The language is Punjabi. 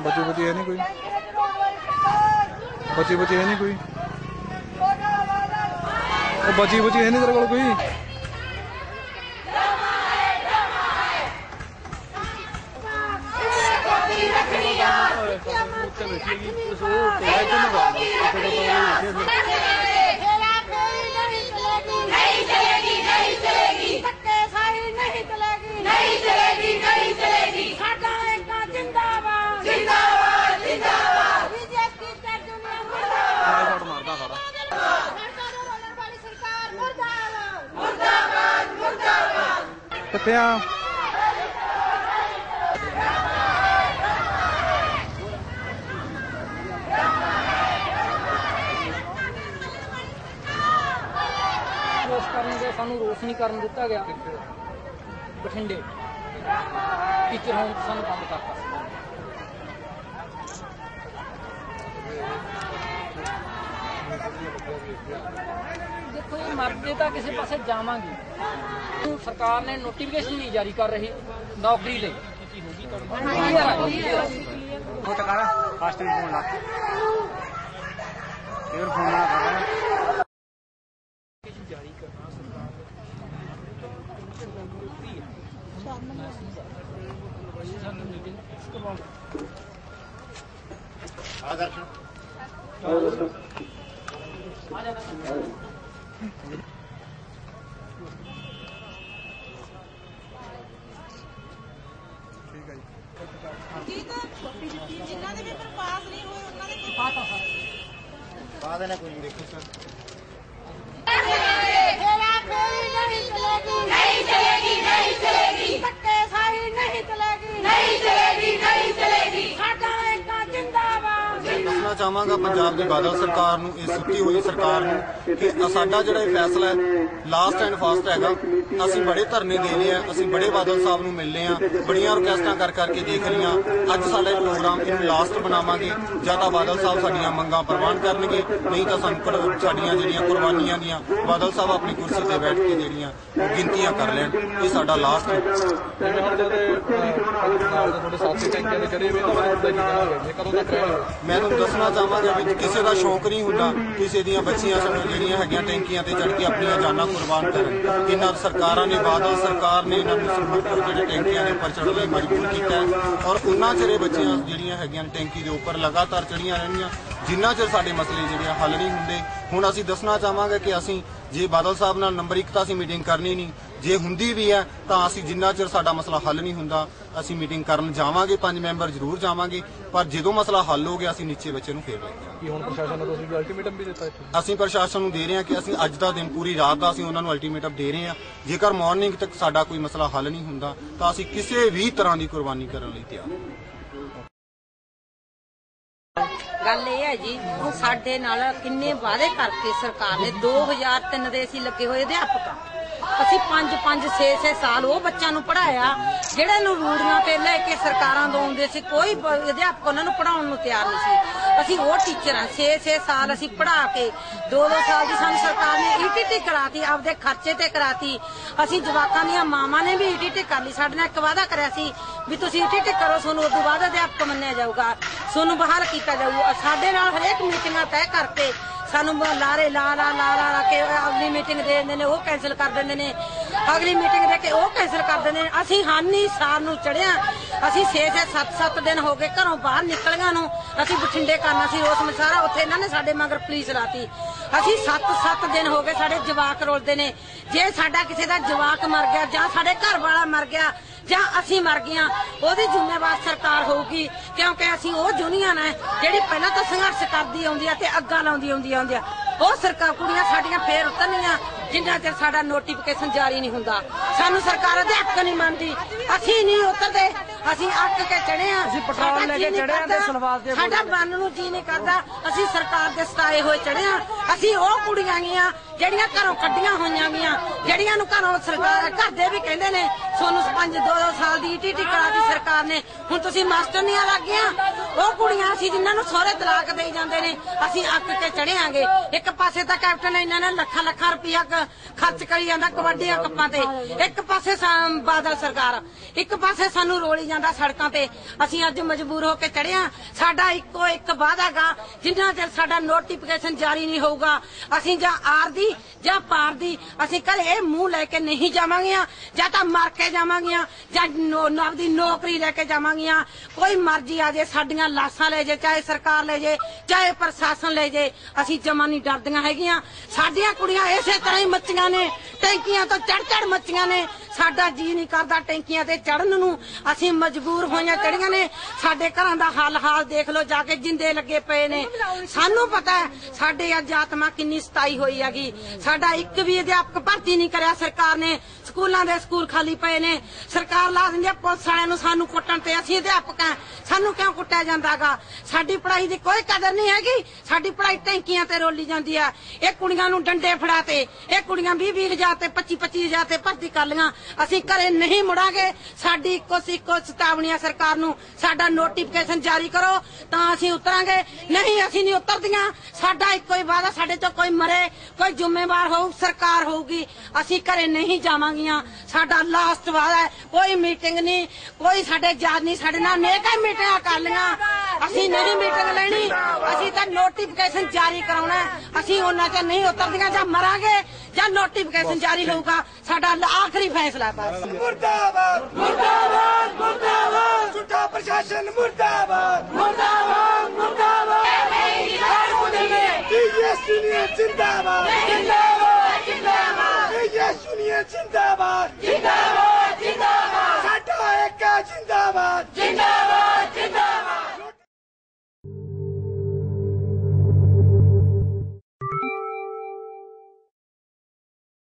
ਬੱਚੇ ਬੱਚੇ ਹੈ ਨਹੀਂ ਕੋਈ? ਬੱਚੇ ਬੱਚੇ ਹੈ ਨਹੀਂ ਕੋਈ? ਉਹ ਬੱਚੀ ਬੱਚੀ ਹੈ ਨਹੀਂ ਤੇਰੇ ਕੋਲ ਕੋਈ? नहीं ਆ ਰੋਸ ਕਰਨਗੇ ਸਾਨੂੰ ਰੋਸ ਨਹੀਂ ਕਰਨ ਦਿੱਤਾ ਗਿਆ। ਬਠਿੰਡੇ ਟੀਚਰ ਹੋਣ ਤੋਂ ਸਾਨੂੰ ਬੰਦ ਕਰਤਾ। ਦੇਖੋ ਇਹ ਮਰਦੇ ਤਾਂ ਕਿਸੇ ਪਾਸੇ ਜਾਵਾਂਗੇ। ਸਰਕਾਰ ਨੇ ਨੋਟੀਫਿਕੇਸ਼ਨ ਨਹੀਂ ਜਾਰੀ ਕਰ ਰਹੀ ਨੌਕਰੀ ਲਈ ਉਹ ਤਾਂ ਕਰ ਫਾਸਟ ਵੀ ਫੋਨ ਲਾ। ਫੇਰ ਫੋਨ ਲਾ ਕਰ ਜਾਰੀ ਕਰਨਾ ਸਰਕਾਰ ਸਾਨੂੰ ਮੀਟਿੰਗ ਕਰਵਾਉਣੀ ਜਿਨ੍ਹਾਂ ਦੇ ਪੇਪਰ ਪਾਸ ਨਹੀਂ ਹੋਏ ਉਹਨਾਂ ਦੇ ਬਾਅਦ ਇਹਨਾਂ ਕੋਈ ਦੇਖੋ ਸਰ ਚਾਹਾਂਗਾ ਪੰਜਾਬ ਦੀ ਬਾਦਲ ਸਰਕਾਰ ਨੂੰ, ਇਹ ਸੁੱਤੀ ਹੋਈ ਸਰਕਾਰ ਨੂੰ, ਕਿ ਸਾਡਾ ਜਿਹੜਾ ਇਹ ਫੈਸਲਾ ਹੈ ਲਾਸਟ ਐਂਡ ਫਾਸਟ ਹੈਗਾ। ਅਸੀਂ ਬੜੇ ਧਰਨੇ ਦੇ ਆ ਅਸੀਂ ਬੜੇ ਬਾਦਲ ਸਾਹਿਬ ਨੂੰ ਮਿਲਨੇ ਆ ਬੜੀਆਂ ਰਿਕੁਐਸਟਾਂ ਕਰ ਕਰਕੇ ਦੇਖ ਲਈਆਂ ਅੱਜ ਸਾਡਾ ਇਹ ਪ੍ਰੋਗਰਾਮ ਇਹਨੂੰ ਲਾਸਟ ਬਣਾਵਾਂਗੇ, ਜਾਂ ਤਾਂ ਬਾਦਲ ਸਾਹਿਬ ਸਾਡੀਆਂ ਮੰਗਾਂ ਪ੍ਰਵਾਨ ਕਰਨਗੇ, ਨਹੀਂ ਤਾਂ ਸਾਨੂੰ ਸਾਡੀਆਂ ਜਿਹੜੀਆਂ ਕੁਰਬਾਨੀਆਂ ਦੀਆਂ, ਬਾਦਲ ਸਾਹਿਬ ਆਪਣੀ ਕੁਰਸੀ ਤੇ ਬੈਠ ਕੇ ਜਿਹੜੀਆਂ ਉਹ ਗਿਣਤੀਆਂ ਕਰ ਲੈਣ। ਇਹ ਸਾਡਾ ਲਾਸਟ ਹੈ। ਤੁਹਾਡੇ ਸਾਥੀ ਟੈਂਕੀਆਂ ਦੇ ਚੜੇ ਮੈਨੂੰ ਮੈਂ ਤੁਹਾਨੂੰ ਦੱਸਣਾ ਚਾਹਾਂਗਾ ਵੀ ਕਿਸੇ ਦਾ ਸ਼ੌਂਕ ਨਹੀਂ ਹੁੰਦਾ, ਕਿਸੇ ਦੀਆਂ ਬੱਚੀਆਂ ਸਾਨੂੰ ਜਿਹੜੀਆਂ ਹੈਗੀਆਂ ਟੈਂਕੀਆਂ ਤੇ ਚੜ ਕੇ ਆਪਣੀਆਂ ਜਾਨਾਂ ਕੁਰਬਾਨ ਕਰਨ। ਇਹਨਾਂ ਸਰਕਾਰਾਂ ਨੇ, ਬਾਦਲ ਸਰਕਾਰ ਨੇ ਇਹਨਾਂ ਨੂੰ ਸਰਬੱਤਰ ਜਿਹੜੇ ਟੈਂਕੀਆਂ ਦੇ ਉੱਪਰ ਚੜ੍ਹਨ ਲਈ ਮਜਬੂਰ ਕੀਤਾ ਔਰ ਉਹਨਾਂ ਚਿਰੇ ਬੱਚੀਆਂ ਜਿਹੜੀਆਂ ਹੈਗੀਆਂ ਨੇ ਟੈਂਕੀ ਦੇ ਉੱਪਰ ਲਗਾਤਾਰ ਚੜੀਆਂ ਰਹਿਣਗੀਆਂ। ਜਿੰਨਾ ਚਿਰ ਸਾਡੇ ਮਸਲੇ ਜਿਹੜੇ ਆ ਹੱਲ ਨਹੀਂ ਹੁੰਦੇ, ਹੁਣ ਅਸੀਂ ਦੱਸਣਾ ਚਾਹਾਂਗੇ ਕਿ ਅਸੀਂ, ਜੇ ਬਾਦਲ ਸਾਹਿਬ ਨਾਲ ਨੰਬਰ 1 ਤਾਂ ਅਸੀਂ ਮੀਟਿੰਗ ਕਰਨੀ ਨਹੀਂ ਜੇ ਹੁੰਦੀ ਵੀ ਹੈ ਤਾਂ ਅਸੀਂ ਜਿੰਨਾ ਚਿਰ ਸਾਡਾ ਮਸਲਾ ਹੱਲ ਨਹੀਂ ਹੁੰਦਾ ਅਸੀਂ ਮੀਟਿੰਗ ਕਰਨ ਜਾਵਾਂਗੇ ਪੰਜ ਮੈਂਬਰ ਜ਼ਰੂਰ ਜਾਵਾਂਗੇ ਪਰ ਜਦੋਂ ਮਸਲਾ ਹੱਲ ਹੋ ਗਿਆ ਅਸੀਂ ਨੀਚੇ ਬੱਚੇ ਨੂੰ ਫੇਰ ਲੈ ਕੇ ਆਵਾਂਗੇ। ਕੀ ਹੁਣ ਪ੍ਰਸ਼ਾਸਨ ਨੂੰ ਤੁਸੀਂ ਵੀ ਅਲਟੀਮੇਟਮ ਵੀ ਦਿੱਤਾ ਇੱਥੇ? ਅਸੀਂ ਪ੍ਰਸ਼ਾਸਨ ਨੂੰ ਦੇ ਰਹੇ ਹਾਂ ਕਿ ਅਸੀਂ ਅੱਜ ਦਾ ਦਿਨ ਪੂਰੀ ਰਾਤ ਦਾ ਅਸੀਂ ਉਹਨਾਂ ਨੂੰ ਅਲਟੀਮੇਟਮ ਦੇ ਰਹੇ ਹਾਂ। ਜੇਕਰ ਮਾਰਨਿੰਗ ਤੱਕ ਸਾਡਾ ਕੋਈ ਮਸਲਾ ਹੱਲ ਨਹੀਂ ਹੁੰਦਾ ਤਾਂ ਅਸੀਂ ਕਿਸੇ ਵੀ ਤਰ੍ਹਾਂ ਦੀ ਕੁਰਬਾਨੀ ਕਰਨ ਲਈ ਤਿਆਰ ਹਾਂ। ਗੱਲ ਇਹ ਹੈ ਜੀ। ਹੁਣ ਸਾਡੇ ਨਾਲ ਕਿੰਨੇ ਵਾਅਦੇ ਕਰਕੇ ਸਰਕਾਰ ਨੇ 2003 ਦੇ ਅਸੀਂ ਲੱਗੇ ਹੋਏ ਅਧਿਆਪਕ। ਅਸੀਂ 5 5 6 6 ਸਾਲ ਉਹ ਬੱਚਿਆਂ ਨੂੰ ਪੜਾਇਆ ਜਿਹੜੇ ਨੂੰ ਰੂੜੀਆਂ ਤੇ ਲੈ ਕੇ ਸਰਕਾਰਾਂ ਦੋਉਂਦੇ ਸੀ, ਕੋਈ ਅਧਿਆਪਕ ਉਹਨਾਂ ਨੂੰ ਪੜਾਉਣ ਨੂੰ ਤਿਆਰ ਨਹੀਂ ਸੀ। ਅਸੀਂ ਉਹ ਟੀਚਰਾਂ ਆ 6 6 ਸਾਲ ਅਸੀਂ ਪੜਾ ਕੇ 2 2 ਸਾਲ ਦੀ ਸਾਨੂੰ ਸਰਕਾਰ ਨੇ ਈਟੀਟੀ ਕਰਾਤੀ, ਆਪਦੇ ਖਰਚੇ ਤੇ ਕਰਾਤੀ। ਅਸੀਂ ਜਵਾਕਾਂ ਦੀਆਂ ਮਾਵਾਂ ਨੇ ਵੀ ਈਟੀਟੀ ਕਰ ਲਈ, ਸਾਡੇ ਨਾਲ ਇੱਕ ਵਾਅਦਾ ਕਰਿਆ ਸੀ ਵੀ ਤੁਸੀਂ ਈਟੀਟੀ ਕਰੋ, ਤੁਹਾਨੂੰ ਉਸ ਤੋਂ ਬਾਅਦ ਅਧਿਆਪਕ ਮੰਨਿਆ ਜਾਊਗਾ। ਤੁਹਾਨੂੰ ਬਹਾਲ ਕੀਤਾ ਜਾਊਗਾ ਸਾਡੇ ਨਾਲ ਹਰੇਕ ਮੀਟਿੰਗਾਂ ਤੈਅ ਕਰਕੇ ਸਾਨੂੰ ਲਾਰੇ ਲਾ ਲਾ ਲਾ ਲਾ ਕੇ ਅਗਲੀ ਮੀਟਿੰਗ ਦੇ ਦਿੰਦੇ ਨੇ, ਉਹ ਕੈਨਸਲ ਕਰ ਦਿੰਦੇ ਨੇ। ਅਗਲੀ ਮੀਟਿੰਗ ਦੇ ਕੇ ਉਹ ਕੈਨਸਲ ਕਰ ਦਿੰਦੇ ਨੇ। ਅਸੀਂ ਹਾਨੀ ਸਾਰ ਨੂੰ ਚੜਿਆ ਅਸੀਂ 6 6 7 7 ਦਿਨ ਹੋ ਗਏ ਘਰੋਂ ਬਾਹਰ ਨਿਕਲੀਆਂ ਨੂੰ। ਅਸੀਂ ਬਠਿੰਡੇ ਕਰਨਾ ਸੀ, ਰੋਸ ਮਸਾਰਾ ਉੱਥੇ ਇਹਨਾਂ ਨੇ ਸਾਡੇ ਮਗਰ ਪੁਲਿਸ ਲਾਤੀ। ਅਸੀਂ 7 7 ਦਿਨ ਹੋ ਗਏ ਸਾਡੇ ਜਵਾਕ ਰੋਲਦੇ ਨੇ। ਜੇ ਸਾਡਾ ਕਿਸੇ ਦਾ ਜਵਾਕ ਮਰ ਗਿਆ ਜਾਂ ਸਾਡੇ ਘਰ ਵਾਲਾ ਮਰ ਗਿਆ ਜਾਂ ਅਸੀਂ ਮਰ ਗਈਆਂ, ਉਹਦੀ ਜ਼ਿੰਮੇਵਾਰ ਸਰਕਾਰ ਹੋਊਗੀ ਕਿਉਂਕਿ ਅਸੀਂ ਉਹ ਯੂਨੀਅਨ ਹੈ ਜਿਹੜੀ ਪਹਿਲਾਂ ਤੋਂ ਸੰਘਰਸ਼ ਕਰਦੀ ਆਉਂਦੀ ਆ ਤੇ ਅੱਗਾ ਲਾਉਂਦੀ ਆਉਂਦੀ ਆਉਂਦੀ ਆ। ਉਹ ਸਰਕਾਰ ਕੁੜੀਆਂ ਸਾਡੀਆਂ ਫੇਰ ਉਤਰਨੀਆਂ ਜਿੰਨਾ ਚਿਰ ਸਾਡਾ ਨੋਟੀਫਿਕੇਸ਼ਨ ਜਾਰੀ ਨਹੀਂ ਹੁੰਦਾ। ਸਾਨੂੰ ਸਰਕਾਰ ਦੇ ਹੱਕ ਨਹੀਂ ਮੰਨਦੀ। ਅਸੀਂ ਨਹੀਂ ਉਤਰਦੇ। ਅਸੀਂ ਅੱਕ ਕੇ ਚੜੇ ਆ ਅਸੀਂ ਪੈਟਰੋਲ ਲੈ ਕੇ ਚੜ੍ਹੇ ਆਂ ਤੇ ਸਲਵਾਰ ਦੇ ਸਾਡਾ ਬੰਨ ਨੂੰ ਜੀ ਨਹੀਂ ਕਰਦਾ। ਅਸੀਂ ਸਰਕਾਰ ਦੇ ਸਤਾਏ ਹੋਏ ਚੜੇ ਆ ਅਸੀਂ ਉਹ ਕੁੜੀਆਂ ਗੀਆਂ ਜਿਹੜੀਆਂ ਘਰੋਂ ਕੱਢੀਆਂ ਹੋਈਆਂ ਗੀਆਂ ਜਿਹੜੀਆਂ ਨੂੰ ਘਰੋਂ ਸਰਕਾਰ ਘਰ ਦੇ ਵੀ ਕਹਿੰਦੇ ਨੇ ਸੋਨੂੰ ਪੰਜ ਦੋ ਦੋ ਸਾਲ ਦੀ ਟੀਟੀ ਕਰਾਤੀ ਸਰਕਾਰ ਨੇ। ਹੁਣ ਤੁਸੀਂ ਮਾਸਟਰ ਨਹੀਂ ਲੱਗ ਗਿਆ ਉਹ ਕੁੜੀਆਂ ਸੀ ਜਿਨ੍ਹਾਂ ਨੂੰ ਸਹੁਰੇ ਤਲਾਕ ਦੇਈ ਜਾਂਦੇ ਨੇ ਅਸੀਂ ਅੱਕ ਕੇ ਚੜਿਆਂਗੇ ਇੱਕ ਪਾਸੇ ਤਾਂ ਕੈਪਟਨ ਇਹਨਾਂ ਨੇ ਲੱਖਾਂ ਲੱਖਾਂ ਰੁਪਇਆ ਖਰਚ ਕਰੀ ਜਾਂਦਾ ਕਬੱਡੀਆਂ ਕੱਪਾਂ ਤੇ। ਇੱਕ ਪਾਸੇ ਬਾਦਲ ਸਰਕਾਰ, ਇੱਕ ਪਾਸੇ ਸਾਨੂੰ ਰੋਲੀ ਜਾਂਦਾ ਸੜਕਾਂ ਤੇ। ਅਸੀਂ ਅੱਜ ਮਜਬੂਰ ਹੋ ਕੇ ਚੜਿਆ ਸਾਡਾ ਇੱਕੋ ਇੱਕ ਵਾਅਦਾਗਾ ਜਿੰਨਾ ਚਿਰ ਸਾਡਾ ਨੋਟੀਫਿਕੇਸ਼ਨ ਜਾਰੀ ਨਹੀਂ ਹੋਊਗਾ, ਅਸੀਂ ਜਾਂ ਆਰ ਦੀ ਜਾਂ ਪਾਰ ਦੀ, ਅਸੀਂ ਕੱਲ ਇਹ ਮੂੰਹ ਲੈ ਕੇ ਨਹੀਂ ਜਾਵਾਂਗੀਆਂ ਜਾਂ ਤਾਂ ਮਰ ਕੇ ਜਾਵਾਂਗੀਆਂ, ਜਾਂ ਨਵ ਦੀ ਨੌਕਰੀ ਲੈ ਕੇ ਜਾਵਾਂਗੀਆਂ। ਕੋਈ ਮਰਜ਼ੀ ਆ ਜੇ, ਸਾਡੀਆਂ ਲਾਸ਼ਾਂ ਲੈ ਜੇ, ਚਾਹੇ ਸਰਕਾਰ ਲੈ ਜੇ, ਚਾਹੇ ਪ੍ਰਸ਼ਾਸਨ ਲੈ ਜੇ, ਅਸੀਂ ਜਮਾ ਨਹੀਂ ਡਰਦੀਆਂ ਹੈਗੀਆਂ। ਸਾਡੀਆਂ ਕੁੜੀਆਂ ਇਸੇ ਤਰ੍ਹਾਂ ਹੀ ਮੱਚੀਆਂ ਨੇ। ਟੈਂਕੀਆਂ ਤੋਂ ਚੜ ਚੜ ਮੱਚੀਆਂ ਨੇ। ਸਾਡਾ ਜੀ ਨਹੀਂ ਕਰਦਾ ਟੈਂਕੀਆਂ ਤੇ ਚੜਨ ਨੂੰ। ਅਸੀਂ ਮਜਬੂਰ ਹੋਈਆਂ ਚੜੀਆਂ ਨੇ ਸਾਡੇ ਘਰਾਂ ਦਾ ਹਾਲ ਹਾਲ ਦੇਖ ਲਓ ਜਾ ਕੇ ਜਿੰਦੇ ਲੱਗੇ ਪਏ ਨੇ। ਸਾਨੂੰ ਪਤਾ ਸਾਡੇ ਅੱਜ ਆਤਮਾ ਕਿੰਨੀ ਸਤਾਈ ਹੋਈ ਹੈਗੀ। ਸਾਡਾ ਇੱਕ ਵੀ ਅਧਿਆਪਕ ਭਰਤੀ ਨਹੀਂ ਕਰਿਆ ਸਰਕਾਰ ਨੇ। ਸਕੂਲਾਂ ਦੇ ਸਕੂਲ ਖਾਲੀ ਪਏ ਨੇ। ਸਰਕਾਰ ਲਾ ਦਿੰਦੀ ਹੈ ਪੁਲਿਸ ਵਾਲਿਆਂ ਨੂੰ ਸਾਨੂੰ ਕੁੱਟਣ ਤੇ ਅਸੀਂ ਅਧਿਆਪਕ ਹਾਂ। ਸਾਨੂੰ ਕਿਉਂ ਕੁੱਟਿਆ ਜਾਂਦਾਗਾ? ਸਾਡੀ ਪੜ੍ਹਾਈ ਦੀ ਕੋਈ ਕਦਰ ਨਹੀਂ ਹੈਗੀ। ਸਾਡੀ ਪੜ੍ਹਾਈ ਟੈਂਕੀਆਂ ਤੇ ਰੋਲੀ ਜਾਂਦੀ ਆ ਇਹ ਕੁੜੀਆਂ ਨੂੰ ਡੰਡੇ ਫੜਾ ਤੇ ਇਹ ਕੁੜੀਆਂ 20 20 ਹਜ਼ਾਰ ਤੇ 25 25 ਹਜ਼ਾਰ ਤੇ ਭਰਤੀ ਕਰ ਲੀਆਂ ਅਸੀਂ ਘਰੇ ਨਹੀਂ ਮੁੜਾਂਗੇ। ਸਾਡੀ ਇੱਕੋ ਸੀ ਚੇਤਾਵਨੀ ਆ ਸਰਕਾਰ ਨੂੰ। ਸਾਡਾ ਨੋਟੀਫਿਕੇਸ਼ਨ ਜਾਰੀ ਕਰੋ, ਤਾਂ ਅਸੀਂ ਉਤਰਾਂਗੇ। ਨਹੀਂ, ਅਸੀਂ ਨਹੀਂ ਉਤਰਦੀਆਂ। ਸਾਡਾ ਇੱਕੋ ਹੀ ਵਾਅਦਾ, ਸਾਡੇ ਤੋਂ ਕੋਈ ਮਰੇ, ਕੋਈ ਜ਼ਿੰਮੇਵਾਰ ਹੋਊ, ਸਰਕਾਰ ਹੋਊਗੀ। ਅਸੀਂ ਘਰੇ ਨਹੀਂ ਜਾਵਾਂਗੀਆਂ। ਸਾਡਾ ਲਾਸਟ ਵਾਅਦਾ ਹੈ, ਕੋਈ ਮੀਟਿੰਗ ਨਹੀਂ, ਕੋਈ ਸਾਡੇ ਯਾਦ ਨਹੀਂ, ਸਾਡੇ ਨਾਲ ਨੇਕਾਂ ਮੀਟਿੰਗਾਂ ਕਰ ਲੀਆਂ ਅਸੀਂ ਨਹੀਂ ਮੀਟਿੰਗ ਲੈਣੀ। ਅਸੀਂ ਤਾਂ ਨੋਟੀਫਿਕੇਸ਼ਨ ਜਾਰੀ ਕਰਾਉਣਾ। ਅਸੀਂ ਉਹਨਾਂ ਚ ਨਹੀਂ ਉਤਰਦੀਆਂ ਜਾਂ ਮਰਾਂਗੇ ਜਾਂ ਨੋਟੀਫਿਕੇਸ਼ਨ ਜਾਰੀ ਹੋਊਗਾ। ਸਾਡਾ ਆਖਰੀ ਫੈਸਲਾ ਬਸ। ਮੁਰਦਾਬਾਦ ਮੁਰਦਾਬਾਦ। ਮੁਰਦਾਬਾਦ ਝੂਠਾ ਪ੍ਰਸ਼ਾਸਨ ਮੁਰਦਾਬਾਦ। ਮੁਰਦਾਬਾਦ ਮੁਰਦਾਬਾਦ। ਯੈਸ ਯੂਨੀਅਨ ਜਿੰਦਾਬਾਦ ਜਿੰਦਾਬਾਦ ਜਿੰਦਾਬਾਦ ਯੈਸ ਯੂਨੀਅਨ ਜਿੰਦਾਬਾਦ ਜਿੰਦਾਬਾਦ ਜਿੰਦਾਬਾਦ ਸਾਡਾ ਇੱਕ ਜਿੰਦਾਬਾਦ ਜਿੰਦਾਬਾਦ